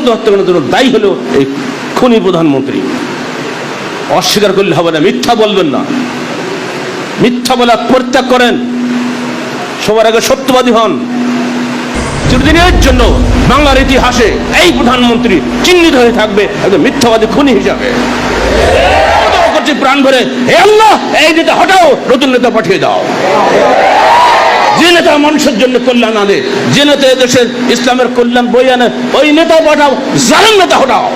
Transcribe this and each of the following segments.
সমস্ত হত্যাকাণ্ডের জন্য দায়ী হলো এই খুনি প্রধানমন্ত্রী। অস্বীকার করলে হবে না, মিথ্যা বলবেন না। মিথ্যা বলা পরিত্যাগ করেন। সবার আগে সত্যবাদী হন। চিরদিনের জন্য বাংলার ইতিহাসে এই প্রধানমন্ত্রী চিহ্নিত হয়ে থাকবে একজন মিথ্যাবাদী খুনি হিসাবে। প্রাণ ভরে, হে আল্লাহ, এই নেতা হটাও, নতুন নেতা পাঠিয়ে দাও। যে নেতা মানুষের জন্য কল্যাণ আনে, যে নেতা এদেশের ইসলামের কল্যাণ বই আনে, ওই নেতা পাঠাও, জালেম নেতা হটাও।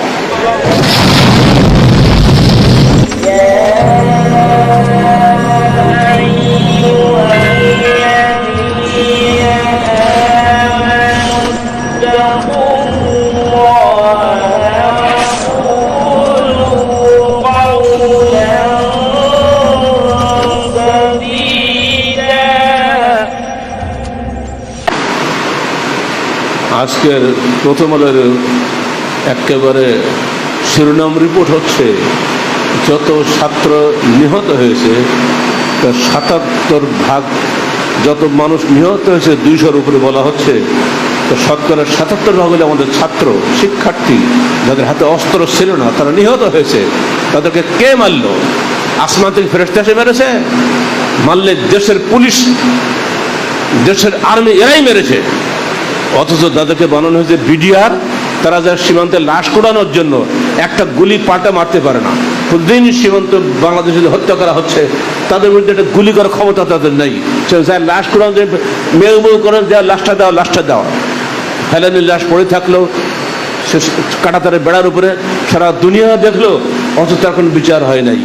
আজকের প্রথম আলোর একেবারে শিরোনাম রিপোর্ট হচ্ছে, যত ছাত্র নিহত হয়েছে, তার সাতাত্তর ভাগ যত মানুষ নিহত হয়েছে দুইশোর উপরে বলা হচ্ছে তো শতকরা সাতাত্তর ভাগ হলে আমাদের ছাত্র, শিক্ষার্থী, যাদের হাতে অস্ত্র ছিল না, তারা নিহত হয়েছে। তাদেরকে কে মারল? আসমান থেকে ফেরস্তে এসে মেরেছে? মারলে দেশের পুলিশ, দেশের আর্মি এরাই মেরেছে। অথচ তাদেরকে বানানো হয়েছে বিডিআর, তারা যা সীমান্তে লাশ কোড়ানোর জন্য একটা গুলি পাটা মারতে পারে না। প্রতিদিন সীমান্ত বাংলাদেশে যে হত্যা করা হচ্ছে, তাদের মধ্যে একটা গুলি করার ক্ষমতা তাদের নেই। সে যা লাশ কোড়ানো যে মেয়ে মেয়ে করে দেওয়া লাশটা দাও লাশটা দাও। ফেলানির লাশ পড়ে থাকল, সে কাটাতারে বেড়ার উপরে সারা দুনিয়া দেখল, অথচ তার কোনো বিচার হয় নাই।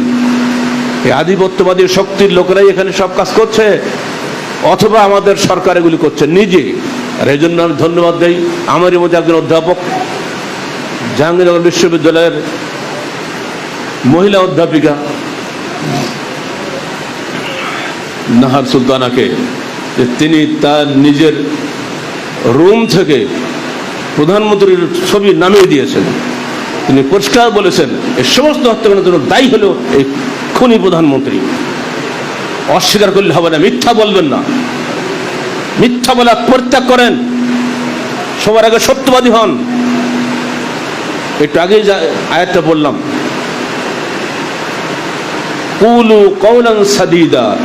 এই আধিপত্যবাদী শক্তির লোকেরাই এখানে সব কাজ করছে, অথবা আমাদের সরকার এগুলি করছে। নিজে আর এই জন্য আমি ধন্যবাদ দেই আমারই মধ্যে একজন অধ্যাপক, জাহাঙ্গীরনগর বিশ্ববিদ্যালয়ের মহিলা অধ্যাপিকা, নাহার সুলতানাকে, যে তিনি তার নিজের রুম থেকে প্রধানমন্ত্রীর ছবি নামিয়ে দিয়েছেন। তিনি পরিষ্কার বলেছেন এই সমস্ত হত্যাকাণ্ডের জন্য দায়ী হলো এই খুনি প্রধানমন্ত্রী। অস্বীকার করলে হবে না, মিথ্যা বলবেন না। মিথ্যা বলা পরিত্যাগ করেন। সবার আগে সত্যবাদী হন। একটু আগেই যা আয়াতটা বললাম। কুলু কৌলান সাদিদা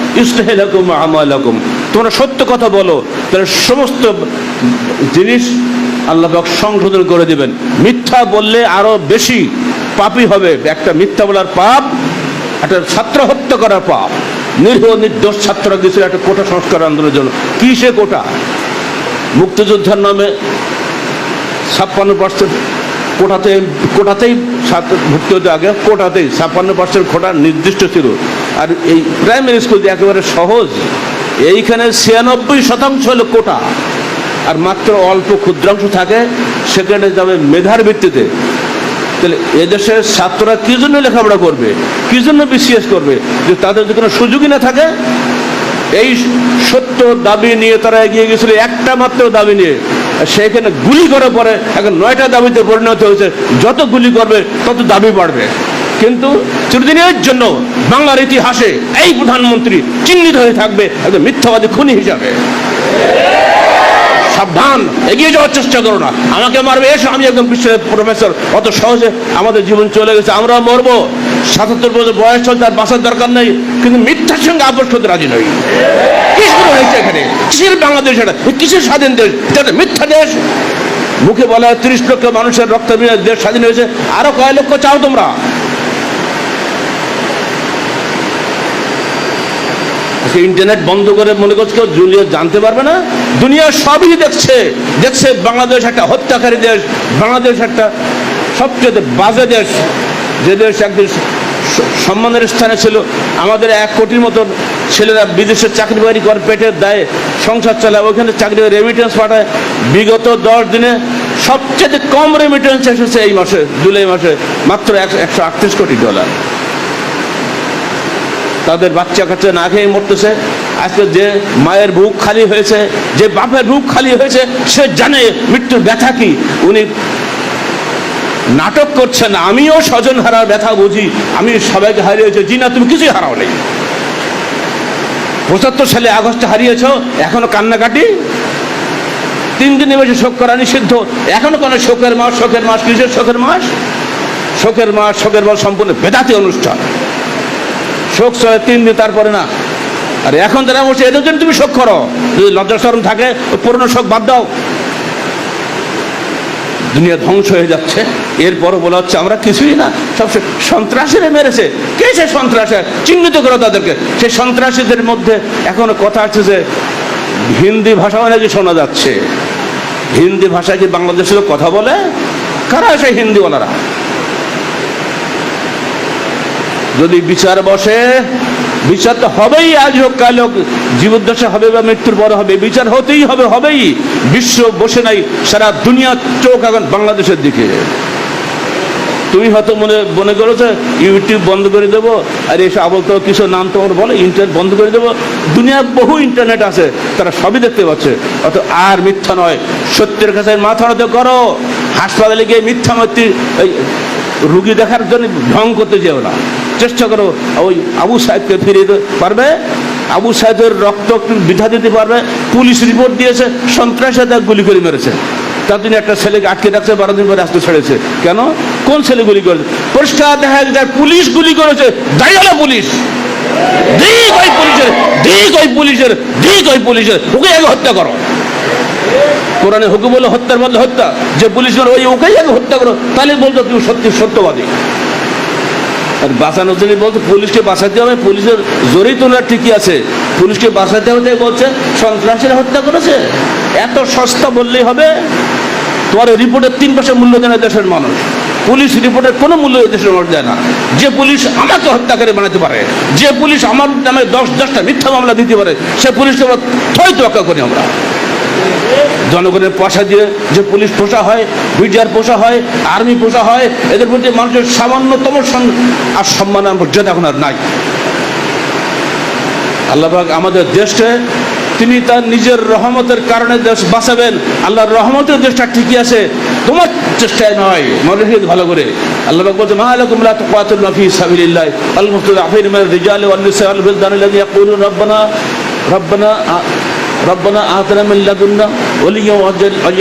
তোমরা সত্য কথা বলো, তাহলে সমস্ত জিনিস আল্লাহ সংশোধন করে দিবেন। মিথ্যা বললে আরও বেশি পাপই হবে। একটা মিথ্যা বলার পাপ, একটা ছাত্র হত্যা করার পাপ। নিরীহ, নির্দোষ ছাত্ররা দিয়েছিল একটা কোটা সংস্কার আন্দোলনের জন্য। কি সে কোটা? মুক্তিযোদ্ধার নামে ছাপ্পান্ন পার্সেন্ট কোটাতে কোটাতেই ভর্তি হতে আগে, কোটাতেই ছাপ্পান্ন পার্সেন্ট কোটা নির্দিষ্ট ছিল। আর এই প্রাইমারি স্কুল যে একেবারে সহজ, এইখানে ছিয়ানব্বই শতাংশ হলো কোটা। আর মাত্র অল্প ক্ষুদ্রাংশ থাকে, সেখানে যাবে মেধার ভিত্তিতে। তাহলে এদেশের ছাত্ররা কি জন্য লেখাপড়া করবে? কি জন্য বিসিএস করবে? যে তাদের যদি কোনো সুযোগই না থাকে, এই সত্য দাবি নিয়ে তারা এগিয়ে গেছিল, একটা মাত্র দাবি নিয়ে। সেখানে গুলি করার পরে এখন নয়টা দাবিতে পরিণত হয়েছে, যত গুলি করবে, তত দাবি বাড়বে। কিন্তু চিরদিনের জন্য বাংলার ইতিহাসে এই প্রধানমন্ত্রী চিহ্নিত হয়ে থাকবে, একজন মিথ্যাবাদী খুনি হিসাবে। সাবধান, এগিয়ে যাওয়ার চেষ্টা করো না। আমাকে মারবে, এসো, আমি একদম বিশ্বের প্রফেসর অত সহজে আমাদের জীবন চলে গেছে আমরা মরবো। সাতাত্তর বছর বয়স চলছে, আর বাঁচার দরকার নেই, কিন্তু মিথ্যার সঙ্গে আপোষ করতে রাজি নই। কি শুরু হয়েছে এখানে? কিসের বাংলাদেশ এটা? কিসের স্বাধীন দেশ? এটা মিথ্যা দেশ। মুখে বলা হয় তিরিশ লক্ষ মানুষের রক্ত বিনিময়ে দেশ স্বাধীন হয়েছে। আরও কয় লক্ষ চাও তোমরা। আজকে ইন্টারনেট বন্ধ করে মনে করছে কেউ দুনিয়া জানতে পারবে না। দুনিয়া সবই দেখছে দেখছে বাংলাদেশ একটা হত্যাকারী দেশ, বাংলাদেশ একটা সবচেয়ে বাজে দেশ, যে দেশ একদিন সম্মানের স্থানে ছিল। আমাদের এক কোটির মতো ছেলেরা বিদেশে চাকরি বাকরি করে, পেটের দায়ে সংসার চালায়, ওইখানে চাকরি রেমিটেন্স পাঠায়। বিগত দশ দিনে সবচেয়ে কম রেমিটেন্স এসেছে এই মাসে, জুলাই মাসে, মাত্র একশো আটত্রিশ কোটি ডলার তাদের বাচ্চা কাচ্চা না খেয়ে মরতেছে। আজকে যে মায়ের বুক খালি হয়েছে, যে বাপের বুক খালি হয়েছে, সে জানে মৃত্যুর ব্যথা কি। উনি নাটক করছেন, আমিও স্বজন হারার ব্যথা বুঝি। আমি সবাইকে হারিয়েছি। জি না তুমি কিছুই হারাও নেই। পঁচাত্তর সালে আগস্টে হারিয়েছ, এখনও কান্নাকাটি? তিন দিনে বেশি শোক করা নিষিদ্ধ। এখনও কোনো শোকের মাস শোকের মাস, কিসের শোকের মাস? শোকের মাস শোকের মাস সম্পূর্ণ বেদাতি অনুষ্ঠান। শোক চলে তিন দিন তারপরে না। আর এখন যারা বলছে এদের জন্য তুমি শোক করো। যদি লজ্জা শরম থাকে পুরনো শোক বাদ দাও। দুনিয়া ধ্বংস হয়ে যাচ্ছে। এরপরও বলা হচ্ছে, আমরা কিছুই না, সব সন্ত্রাসীরা মেরেছে। কে সে সন্ত্রাসী? চিহ্নিত করো তাদেরকে। সেই সন্ত্রাসীদের মধ্যে এখনও কথা আছে যে, হিন্দি ভাষাও নাকি শোনা যাচ্ছে। হিন্দি ভাষায় কি বাংলাদেশের কথা বলে? কারা সেই হিন্দিওয়ালারা? যদি বিচার বসে, বিচার তো হবেই আজ হোক, কাল হোক, জীবদ্দশা হবে বা মৃত্যুর পর হবে, বিচার হতেই হবে, হবেই। বিশ্ব বসে নাই, সারা দুনিয়ার চোখ এখন বাংলাদেশের দিকে। তুমি হয়তো মনে মনে করো যে ইউটিউব বন্ধ করে দেবো, আর এসব আবল তো কিছু নাম তোমার বলে, ইন্টারনেট বন্ধ করে দেবো। দুনিয়ার বহু ইন্টারনেট আছে, তারা সবই দেখতে পাচ্ছে। অত আর মিথ্যা নয়, সত্যের কাছে মাথা নত করো। হাসপাতালে গিয়ে মিথ্যা মূর্তি রুগী দেখার জন্য ঢং করতে যেও না। চেষ্টা করো, ওই আবু সাহেবকে ফিরিয়ে পারবে? আবু সাহেবের রক্ত বিধা দিতে পারবে? পুলিশ রিপোর্ট দিয়েছে সন্ত্রাসে তার গুলি করে মেরেছে। তার জন্য একটা ছেলেকে আটকে রাখছে, বারো দিন পরে আসতে ছেড়েছে। কেন? কোন ছেলে গুলি করেছে? পরিষ্কার দেখা যায় পুলিশ গুলি করেছে, দাঁড়িয়ে পুলিশ। দিক ওই পুলিশের, দিক ওই পুলিশের, দিক ওই পুলিশের। ওকে আগে হত্যা করো। কোরআনে হুকুম বলে হত্যার বদলে হত্যা। যে পুলিশ ওই ওকেই আগে হত্যা করো। তাহলে বলতো তুমি সত্যি সত্যবাদী। আর বাঁচানোর জন্য বলছে, পুলিশকে বাঁচাতে হবে। পুলিশের জোরেই তোলা ঠিকই আছে। পুলিশকে বাঁচাতে হবে বলছে, সন্ত্রাসীরা হত্যা করেছে। এত সস্তা বললেই হবে। তোমার রিপোর্টের তিন পয়সা মূল্য দেয় দেশের মানুষ। পুলিশ রিপোর্টের কোনো মূল্য এই দেশের মানুষ দেয় না। যে পুলিশ আমাকে হত্যা করে বানাতে পারে, যে পুলিশ আমার নামে দশ দশটা মিথ্যা মামলা দিতে পারে, সে পুলিশকে আমরা থই তোয়াক্কা করি আমরা। জনগণের পয়সা দিয়ে যে পুলিশ পোষা হয়, বিডিআর পোষা হয়, আর্মি পোষা হয়, এদের প্রতি মানুষের সামান্যতম আর সম্মান মর্যাদা এখন আর নাই। আল্লাহবাক আমাদের দেশকে, তিনি তার নিজের রহমতের কারণে দেশ বাঁচাবেন। আল্লাহর রহমতের দেশটা ঠিকই আছে, তোমার চেষ্টায় নয় মনে রেখে ভালো করে। আল্লাহ বলছে রব্বানা আতনা মিন লাদুন্না, ওলিয়া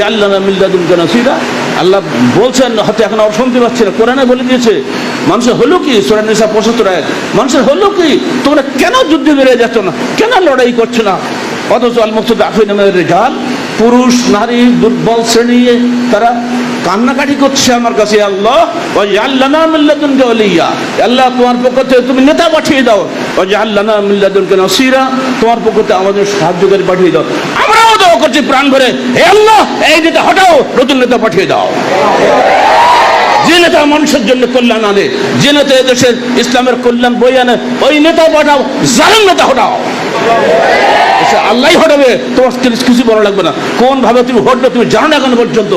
আল্লাহ লানা মিন লাদুনকা নাসীরা। আল্লাহ বলছেন হয়তো এখন আর শুনতে পাচ্ছি না। কোরআনে বলে দিয়েছে, মানুষের হলো কি? সোরা নিসা 75 আয়াত, মানুষের হলো কি? তোমরা কেন যুদ্ধে বেরিয়ে যাচ্ছ না? কেন লড়াই করছ না? অথচ আল মুক্ত আফিন রেজাল পুরুষ, নারী, দুর্বল শ্রেণি, তারা কান্নাকাটি করছে আমার কাছে, আল্লাহ ওই আল্লাহ মিল্লাদুনকে ওলিয়া। আল্লাহ, তোমার পক্ষ থেকে তুমি নেতা পাঠিয়ে দাও। ওই আল্লাহ মিল্লাদুনকে নসিরা, তোমার পক্ষ থেকে আমাদের সাহায্যকারী পাঠিয়ে দাও। আমরাও দোয়া করছি প্রাণ ভরে, হে আল্লাহ, এই নেতা হটাও, নতুন নেতা পাঠিয়ে দাও। যে নেতা মানুষের জন্য কল্যাণ আনে, যে নেতা দেশের ইসলামের কল্যাণ বই আনে, ওই নেতা পাঠাও, জালেম নেতা হটাও। আল্লাহ হটাবে তোমার কিছু বলা লাগবে না। কোন ভাবে তুমি হটবে তুমি জানো না এখন পর্যন্ত?